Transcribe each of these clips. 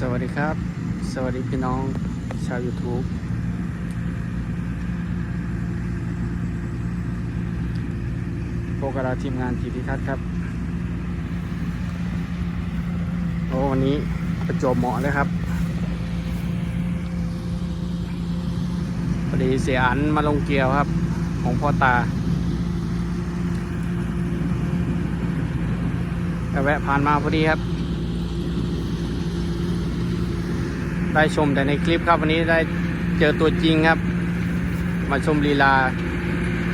สวัสดีครับ สวัสดีพี่น้องชาว YouTube โปรกราทีมงานทีพิทัศน์ครับ โอ้วันนี้ประจบเหมาะเลยครับพอดีเสียอันมาลงเกียวครับ ของพ่อตาแวะผ่านมาพอดีครับ ได้ชมแต่ในคลิปครับวันนี้ได้เจอตัวจริงครับ มาชมลีลา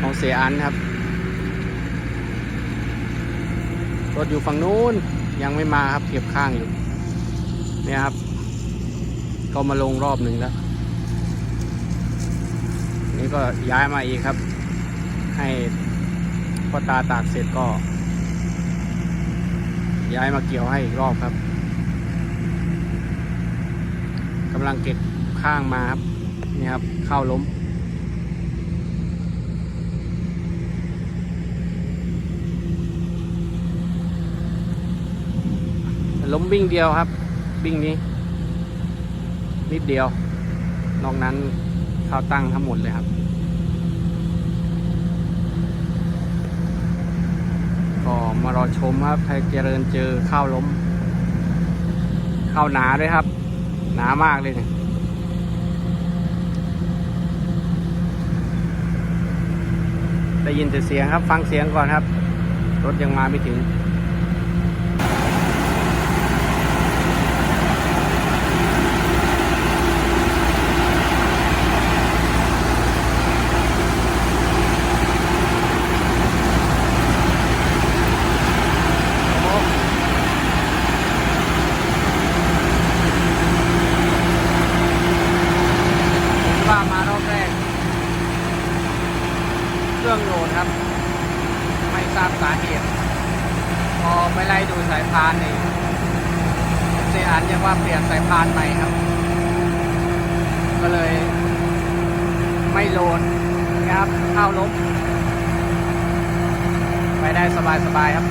ของเสียอันครับ รถอยู่ฝั่งนู้นยังไม่มาครับเก็บข้างอยู่ เนี่ยครับ ก็มาลงรอบหนึ่งแล้ว นี่ก็ย้ายมาอีกครับ ให้พ่อตาตากเสร็จก็ ย้ายมาเกี่ยวให้อีกรอบครับกำลังเก็บข้างมาครับนี่ครับเข้าล้ม ล้มวิ่งเดียวครับวิ่งนี้ นิดเดียวนอกนั้นเข้าตั้งทั้งหมดเลยครับ ก็มารอชมครับไทยเจริญเจอข้าวล้ม ข้าวหนาด้วยครับ หนามากเลยเนี่ยได้ยินแต่เสียงครับ ฟังเสียงก่อนครับ รถยังมาไม่ถึง ผมว่ามารอบแรก เครื่องโหลดครับ ไม่ทราบสาเหตุ พอไปไล่ดูสายพานนี่ เสียอันยังว่าเปลี่ยนสายพานใหม่ครับ ก็เลยไม่โลดนะครับเข้าลบไปได้สบายๆครับ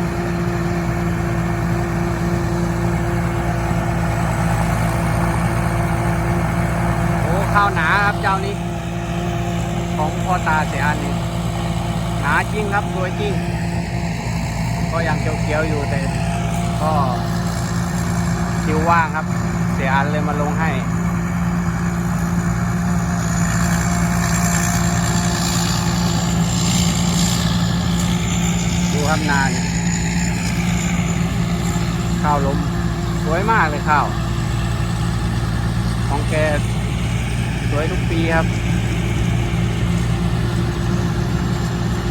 โอ้ข้าวหนาครับเจ้านี้ ของพ่อตาเสียอันนี้หนาจริงครับสวยจริง ก็ยังเขียวๆอยู่แต่ก็ คิวว่างครับ เสียอันเลยมาลงให้ ดูครับนาเนี่ยข้าวล้มสวยมากเลยข้าว ของแกสวยทุกปีครับ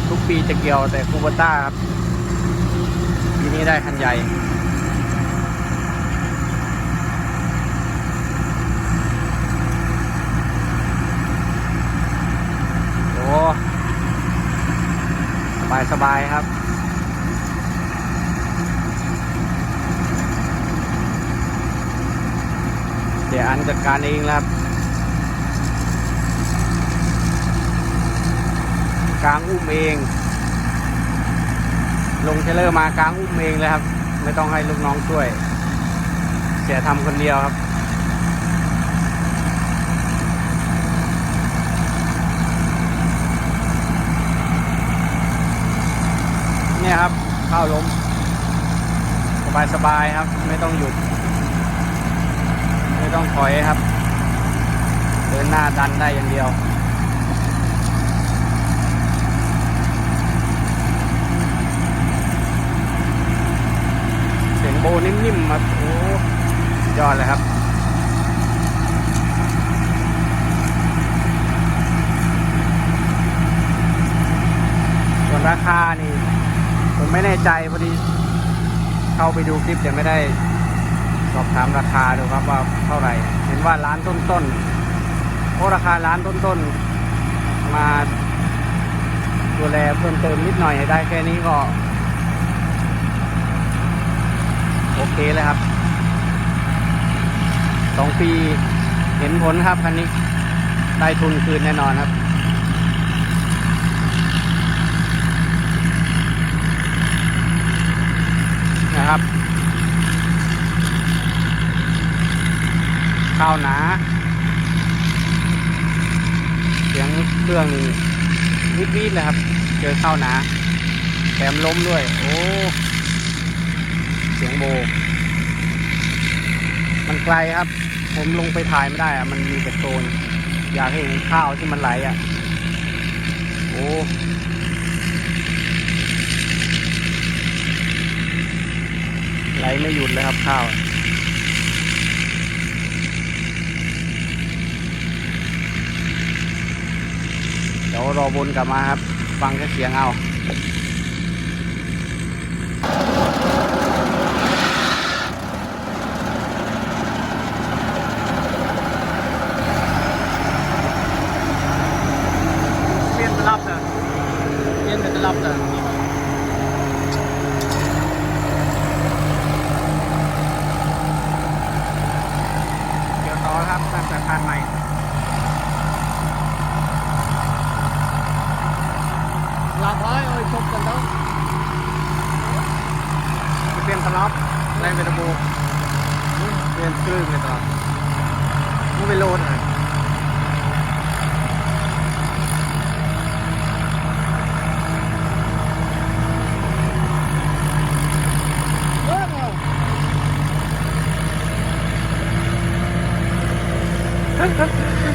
ทุกปีจะเกี่ยวแต่คูบต้าครับปีนี้ได้คันใหญ่ โอ้สบายสบายครับ เดี๋ยวอันจัดการเองครับ กลางอุ้มเอง ลงเทเลอร์มากลางอุ้มเองเลยครับ ไม่ต้องให้ลูกน้องช่วย เสียทำคนเดียวครับ เนี่ย ครับเข้าล้มสบายครับ ไม่ต้องหยุด ไม่ต้องถอยครับ เดินหน้าดันได้อย่างเดียวเสียงโบนิ่มๆครับโอ้ยอดเลยครับ ส่วนราคานี่ ผมไม่แน่ใจพอดี เข้าไปดูคลิปแต่ไม่ได้สอบถามราคาดูครับว่าเท่าไหร่ เห็นว่าร้านต้นๆโอ้ราคาร้านต้นๆมาดูแลเพิ่มเติมนิดหน่อยได้แค่นี้ก็ โอเคเลยครับสองปีเห็นผลครับคันนี้ได้ทุนคืนแน่นอนครับ นะครับ ข้าวหนา เสียงเครื่องนี่วิดวิดเลยครับ เจอข้าวหนาแถมล้มด้วย โอ้เสียงโบ มันไกลครับ ผมลงไปถ่ายไม่ได้อะมันมีแต่โคลนอยากให้เห็นข้าวที่มันไหลอะ โอ้ ไหลไม่หยุดเลยครับข้าวเดี๋ยวรอวนกลับมาครับ ฟังแค่เสียงเอาเปลี่ยนตลับนะเปลี่ยนเป็นตลับนะเดี๋ยวต่อครับตั้งสายพานใหม่ làm thôi ơi chụp cần đâu เปลี่ยนตลั บแรงเป็นระบบเปลี่ยนคลื่นเลยต่อมันไปโลดหน่อย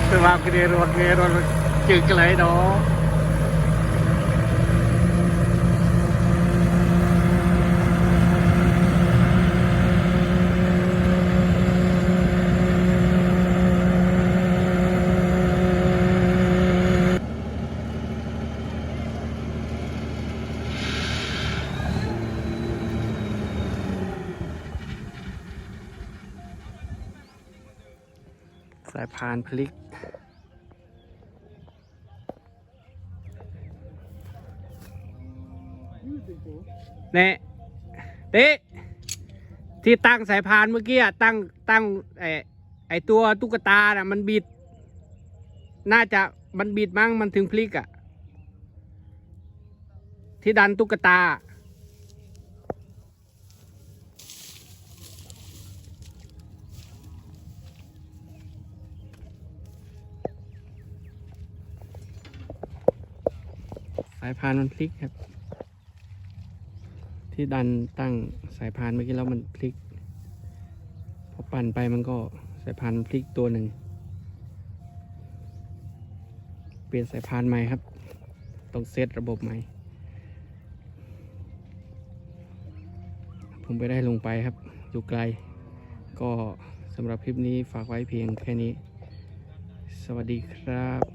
คือมาคือเดรถเดรถจึกเลยเนาะ พานพลิกเนี่ยติที่ตั้งสายพานเมื่อกี้อะตั้งตั้งไอไอตัวตุ๊กตาน่ะมันบิด น่าจะมันบิดมั้งมันถึงพลิกอะที่ดันตุ๊กตาายพานมันพลิกครับ ที่ดันตั้งสายพานเมื่อกี้แล้วมันพลิก พอปั่นไปมันก็สายพานมันพลิกตัวหนึ่ง เปลี่ยนสายพานใหม่ครับ ต้องเซตระบบใหม่ ผมไปได้ลงไปครับ อยู่ไกล ก็สำหรับคลิปนี้ฝากไว้เพียงแค่นี้ สวัสดีครับ